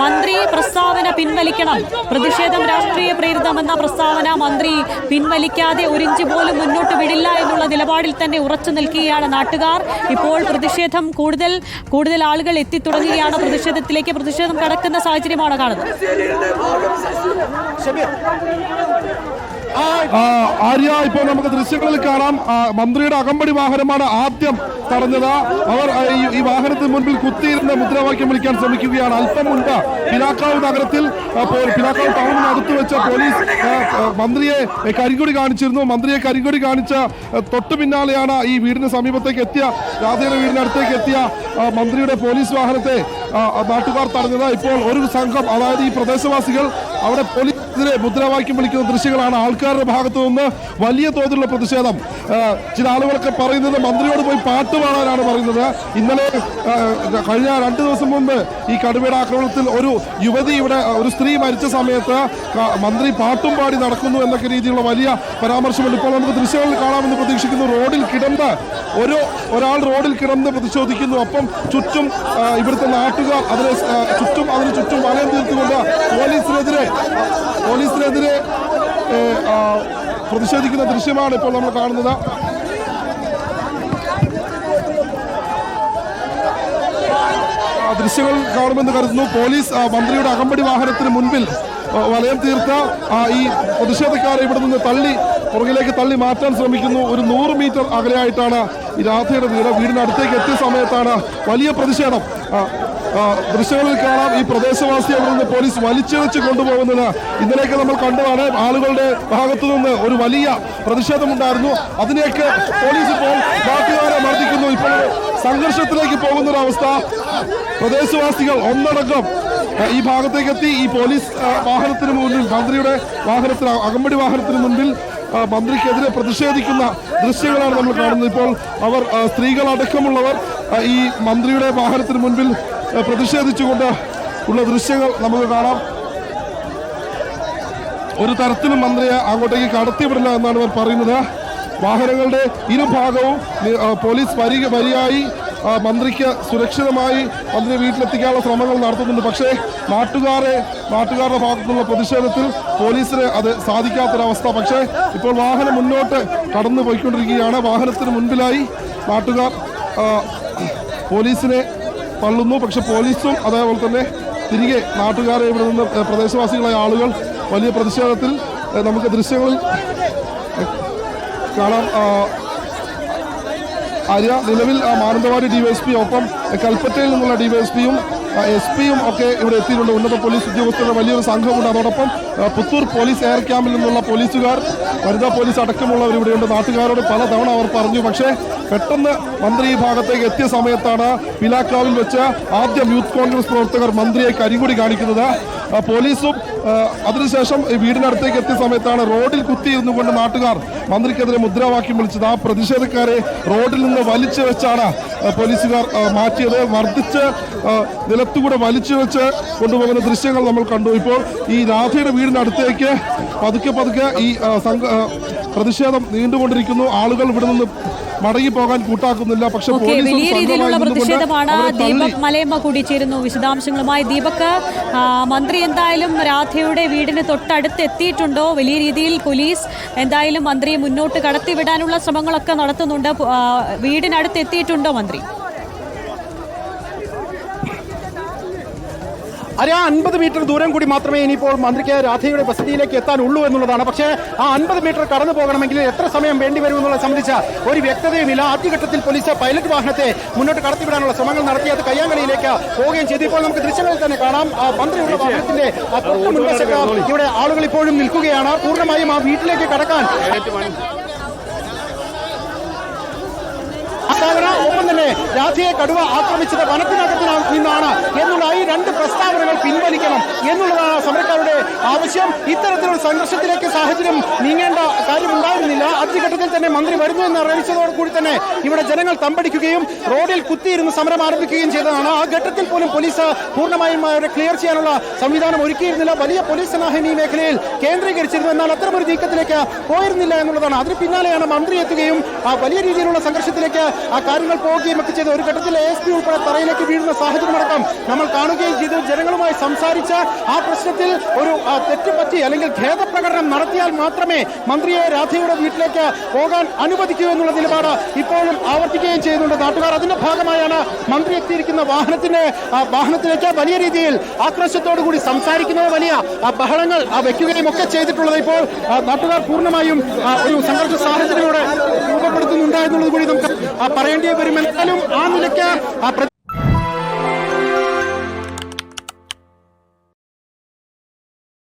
മന്ത്രി പ്രസ്താവന പിൻവലിക്കണം. പ്രതിഷേധം രാഷ്ട്രീയ പ്രേരിതമെന്ന പ്രസ്താവന മന്ത്രി പിൻവലിക്കാതെ ഒരിഞ്ച് പോലും മുന്നോട്ട് വിടില്ല എന്നുള്ള നിലപാടിൽ തന്നെ ഉറച്ചു നിൽക്കുകയാണ് നാട്ടുകാർ. ഇപ്പോൾ പ്രതിഷേധം കൂടുതൽ കൂടുതൽ ആളുകൾ എത്തിത്തുടങ്ങുകയാണ് പ്രതിഷേധത്തിലേക്ക് പ്രതിഷേധം കടക്കുന്ന സാഹചര്യമാണ് കാണുന്നത്. ആര്യ ഇപ്പോൾ നമുക്ക് ദൃശ്യങ്ങളിൽ കാണാം. മന്ത്രിയുടെ അകമ്പടി വാഹനമാണ് ആദ്യം തടഞ്ഞത്. അവർ ഈ- വാഹനത്തിന് മുൻപിൽ കുത്തിയിരുന്ന മുദ്രാവാക്യം വിളിക്കാൻ ശ്രമിക്കുകയാണ്. അല്പം മുൻപ് പിലാക്കാവ് നഗരത്തിൽ പിലാക്കാവ് ടൗണിന് അടുത്ത് വെച്ച പോലീസ് മന്ത്രിയെ കരിങ്കൊടി കാണിച്ചിരുന്നു. മന്ത്രിയെ കരിങ്കൊടി കാണിച്ച തൊട്ടു പിന്നാലെയാണ് ഈ വീടിന് സമീപത്തേക്ക് എത്തിയ രാധയുടെ വീടിനടുത്തേക്ക് എത്തിയ മന്ത്രിയുടെ പോലീസ് വാഹനത്തെ നാട്ടുകാർ തടഞ്ഞത്. ഇപ്പോൾ ഒരു സംഘം അതായത് ഈ പ്രദേശവാസികൾ അവിടെ പോലീസിനെതിരെ മുദ്രാവാക്യം വിളിക്കുന്ന ദൃശ്യങ്ങളാണ് ആൾക്കാരുടെ ഭാഗത്തു നിന്ന് വലിയ തോതിലുള്ള പ്രതിഷേധം. ചില ആളുകളൊക്കെ പറയുന്നത് മന്ത്രിയോട് പോയി പാട്ട് പാടാനാണ് പറയുന്നത്. ഇന്നലെ കഴിഞ്ഞ രണ്ട് ദിവസം മുമ്പ് ഈ കടുവയുടെ ആക്രമണത്തിൽ ഒരു യുവതി ഇവിടെ ഒരു സ്ത്രീ മരിച്ച സമയത്ത് മന്ത്രി പാട്ടും പാടി നടക്കുന്നു എന്നൊക്കെ രീതിയിലുള്ള വലിയ പരാമർശമുണ്ട് ഇപ്പോൾ നമുക്ക് ദൃശ്യങ്ങളിൽ കാണാമെന്ന് പ്രതീക്ഷിക്കുന്നു. റോഡിൽ കിടന്ന് ഒരു ഒരാൾ റോഡിൽ കിടന്ന് പ്രതിഷേധിക്കുന്നു. അപ്പം ചുറ്റും ഇവിടുത്തെ നാട്ടുകാർ അതിനെ ചുറ്റും അതിന് ചുറ്റും വലയം തീർത്തുകൊണ്ട് പോലീസിനെതിരെ പോലീസിനെതിരെ പ്രതിഷേധിക്കുന്ന ദൃശ്യമാണ് ഇപ്പോൾ നമ്മൾ കാണുന്നത്. ദൃശ്യങ്ങൾ കാണുമെന്ന് കരുതുന്നു. പോലീസ് മന്ത്രിയുടെ അകമ്പടി വാഹനത്തിന് മുൻപിൽ വലയം തീർത്ത ഈ പ്രതിഷേധക്കാരെ ഇവിടെ നിന്ന് തള്ളി പുറകിലേക്ക് തള്ളി മാറ്റാൻ ശ്രമിക്കുന്നു. ഒരു നൂറ് മീറ്റർ അകലെയായിട്ടാണ് ഈ രാധയുടെ വീട്. വീടിനടുത്തേക്ക് എത്തിയ സമയത്താണ് വലിയ പ്രതിഷേധം. ദൃശ്യങ്ങളിൽ കാണാം. ഈ പ്രദേശവാസിയെ അവിടെ നിന്ന് പോലീസ് വലിച്ചിഴച്ച് കൊണ്ടുപോകുന്നത്. ഇന്നലെയൊക്കെ നമ്മൾ കണ്ടതാണ് ആളുകളുടെ ഭാഗത്തു നിന്ന് ഒരു വലിയ പ്രതിഷേധമുണ്ടായിരുന്നു. അതിനെയൊക്കെ പോലീസ് ഇപ്പോൾ നാട്ടുകാരെ മർദ്ദിക്കുന്നു. ഇപ്പോൾ സംഘർഷത്തിലേക്ക് പോകുന്ന ഒരു അവസ്ഥ. പ്രദേശവാസികൾ ഒന്നടങ്കം ഈ ഭാഗത്തേക്ക് എത്തി ഈ പോലീസ് വാഹനത്തിന് മുന്നിൽ മന്ത്രിയുടെ വാഹനത്തിന് അകമ്പടി വാഹനത്തിന് മുന്നിൽ മന്ത്രിക്കെതിരെ പ്രതിഷേധിക്കുന്ന ദൃശ്യങ്ങളാണ് നമ്മൾ കാണുന്നത്. ഇപ്പോൾ അവർ സ്ത്രീകളടക്കമുള്ളവർ ഈ മന്ത്രിയുടെ വാഹനത്തിന് മുൻപിൽ പ്രതിഷേധിച്ചുകൊണ്ട് ഉള്ള ദൃശ്യങ്ങൾ നമുക്ക് കാണാം. ഒരു തരത്തിലും മന്ത്രിയെ അങ്ങോട്ടേക്ക് കടത്തിവിടില്ല എന്നാണ് ഇവർ പറയുന്നത്. വാഹനങ്ങളുടെ ഇരുഭാഗവും പോലീസ് വരിക വരിയായി മന്ത്രിക്ക് സുരക്ഷിതമായി മന്ത്രിയെ വീട്ടിലെത്തിക്കാനുള്ള ശ്രമങ്ങൾ നടത്തുന്നുണ്ട്. പക്ഷേ നാട്ടുകാരെ നാട്ടുകാരുടെ ഭാഗത്തുനിന്നുള്ള പ്രതിഷേധത്തിൽ പോലീസിന് അത് സാധിക്കാത്തൊരവസ്ഥ. പക്ഷേ ഇപ്പോൾ വാഹനം മുന്നോട്ട് കടന്നു പോയിക്കൊണ്ടിരിക്കുകയാണ് വാഹനത്തിന് മുൻപിലായി നാട്ടുകാർ പോലീസിനെ തള്ളുന്നു. പക്ഷെ പോലീസും അതേപോലെ തന്നെ തിരികെ നാട്ടുകാരെ ഇവിടെ നിന്ന് പ്രദേശവാസികളായ ആളുകൾ വലിയ പ്രതിഷേധത്തിൽ നമുക്ക് ദൃശ്യങ്ങളിൽ കാണാം. ആര്യ നിലവിൽ മാനന്തവാടി ഡിവൈഎസ്പി ഒപ്പം കൽപ്പറ്റയിൽ നിന്നുള്ള ഡിവൈഎസ്പിയും എസ് പിയും ഒക്കെ ഇവിടെ എത്തിയിട്ടുണ്ട്. ഉന്നത പോലീസ് ഉദ്യോഗസ്ഥരുടെ വലിയൊരു സംഘമുണ്ട്. അതോടൊപ്പം പുത്തൂർ പോലീസ് എയർ ക്യാമ്പിൽ നിന്നുള്ള പോലീസുകാർ വനിതാ പോലീസ് അടക്കമുള്ളവർ ഇവിടെയുണ്ട്. നാട്ടുകാരോട് പലതവണ അവർ പറഞ്ഞു. പക്ഷേ പെട്ടെന്ന് മന്ത്രി ഈ ഭാഗത്തേക്ക് എത്തിയ സമയത്താണ് പിലാക്കാവിൽ വെച്ച് ആദ്യം യൂത്ത് കോൺഗ്രസ് പ്രവർത്തകർ മന്ത്രിയെ കരിങ്കുടി കാണിക്കുന്നത്. പോലീസും അതിനുശേഷം വീടിനടുത്തേക്ക് എത്തിയ സമയത്താണ് റോഡിൽ കുത്തിയിരുന്നു കൊണ്ട് നാട്ടുകാർ മന്ത്രിക്കെതിരെ മുദ്രാവാക്യം വിളിച്ചത്. ആ പ്രതിഷേധക്കാരെ റോഡിൽ നിന്ന് വലിച്ചു വെച്ചാണ് പോലീസുകാർ മാറ്റിയത്. മർദ്ദിച്ച് നിലത്തുകൂടെ വലിച്ചു വെച്ച് കൊണ്ടുപോകുന്ന ദൃശ്യങ്ങൾ നമ്മൾ കണ്ടു. ഇപ്പോൾ ഈ രാധയുടെ വീടിനടുത്തേക്ക് പതുക്കെ പതുക്കെ ഈ പ്രതിഷേധം നീണ്ടുകൊണ്ടിരിക്കുന്നു. ആളുകൾ ഇവിടെ നിന്ന് മടങ്ങി പോകാൻ കൂട്ടാക്കുന്നില്ല. പക്ഷെ വലിയ രീതിയിലുള്ള പ്രതിഷേധമാണ് ദീപക് മലയമ്മ കൂടി ചേരുന്നു വിശദാംശങ്ങളുമായി ദീപക് മന്ത്രി എന്തായാലും രാധയുടെ വീടിന് തൊട്ടടുത്ത് എത്തിയിട്ടുണ്ടോ? വലിയ രീതിയിൽ പോലീസ് എന്തായാലും മന്ത്രിയെ മുന്നോട്ട് കടത്തിവിടാനുള്ള ശ്രമങ്ങളൊക്കെ നടത്തുന്നുണ്ട്. വീടിനടുത്ത് എത്തിയിട്ടുണ്ടോ മന്ത്രി? അര അൻപത് മീറ്റർ ദൂരം കൂടി മാത്രമേ ഇനിയിപ്പോൾ മന്ത്രിക്ക് രാധയുടെ വസതിയിലേക്ക് എത്താനുള്ളൂ എന്നുള്ളതാണ്. പക്ഷേ ആ അൻപത് മീറ്റർ കടന്നു പോകണമെങ്കിൽ എത്ര സമയം വേണ്ടി വരും എന്നുള്ളത് സംബന്ധിച്ച ഒരു വ്യക്തതയുമില്ല. ആദ്യഘട്ടത്തിൽ പോലീസ് പൈലറ്റ് വാഹനത്തെ മുന്നോട്ട് കടത്തിവിടാനുള്ള ശ്രമങ്ങൾ നടത്തി അത് കയ്യാങ്കളിയിലേക്ക് പോവുകയും ചെയ്തു. ഇപ്പോൾ നമുക്ക് ദൃശ്യങ്ങളിൽ തന്നെ കാണാം. ആ മന്ത്രിയുടെ വാഹനത്തിന്റെ ആ തൊട്ട് മുൻവശത്ത് ഇവിടെ ആളുകൾ ഇപ്പോഴും നിൽക്കുകയാണ്. പൂർണമായും ആ വീട്ടിലേക്ക് കടക്കാൻ പ്രസ്താവന ഒപ്പം തന്നെ രാധയെ കടുവ ആക്രമിച്ചത് വനത്തിനകത്ത് നിന്നാണ്. എന്നുള്ള ഈ രണ്ട് പ്രസ്താവനകൾ പിൻവലിക്കണം എന്നുള്ളതാണ് സമരക്കാരുടെ ആവശ്യം. ഇത്തരത്തിലുള്ള സംഘർഷത്തിലേക്ക് സാഹചര്യം നീങ്ങേണ്ട കാര്യമുണ്ടായിരുന്നില്ല. ആദ്യഘട്ടത്തിൽ തന്നെ മന്ത്രി വരുന്നു എന്ന് അറിയിച്ചതോടുകൂടി തന്നെ ഇവിടെ ജനങ്ങൾ തമ്പടിക്കുകയും റോഡിൽ കുത്തിയിരുന്ന് സമരം ആരംഭിക്കുകയും ചെയ്തതാണ്. ആ ഘട്ടത്തിൽ പോലും പോലീസ് പൂർണമായും അവരെ ക്ലിയർ ചെയ്യാനുള്ള സംവിധാനം ഒരുക്കിയിരുന്നില്ല. വലിയ പോലീസ് സന്നാഹം ഈ മേഖലയിൽ കേന്ദ്രീകരിച്ചിരുന്നു. എന്നാൽ അത്തരമൊരു നീക്കത്തിലേക്ക് പോയിരുന്നില്ല എന്നുള്ളതാണ്. അതിന് പിന്നാലെയാണ് മന്ത്രി എത്തുകയും ആ വലിയ രീതിയിലുള്ള സംഘർഷത്തിലേക്ക് ആ കാര്യങ്ങൾ പോവുകയും ഒക്കെ ചെയ്ത്. ഒരു ഘട്ടത്തിൽ എസ് പി ഉൾപ്പെടെ തറയിലേക്ക് വീഴുന്ന സാഹചര്യമടക്കം നമ്മൾ കാണുകയും ചെയ്തു. ജനങ്ങളുമായി സംസാരിച്ച ആ പ്രശ്നത്തിൽ ഒരു തെറ്റുപറ്റി അല്ലെങ്കിൽ ഖേദപ്രകടനം നടത്തിയാൽ മാത്രമേ മന്ത്രിയെ രാധയുടെ വീട്ടിലേക്ക് പോകാൻ അനുവദിക്കൂ എന്നുള്ള നിലപാട് ഇപ്പോഴും ആവർത്തിക്കുകയും ചെയ്യുന്നുണ്ട് നാട്ടുകാർ. അതിന്റെ ഭാഗമായാണ് മന്ത്രി എത്തിയിരിക്കുന്ന വാഹനത്തിന്റെ വാഹനത്തിലേക്ക് വലിയ രീതിയിൽ ആക്രോശത്തോടു കൂടി സംസാരിക്കുന്നത് വലിയ ബഹളങ്ങൾ വെക്കുകയും ഒക്കെ ചെയ്തിട്ടുള്ളത് ഇപ്പോൾ നാട്ടുകാർ പൂർണമായും ഒരു സംഘർഷ സാഹചര്യം ഇവിടെ രൂപപ്പെടുത്തുന്നുണ്ട് എന്നുള്ളത് കൂടി നമുക്ക് ആ, പറയേണ്ടി വരുമെന്നാലും ആ നിലയ്ക്ക്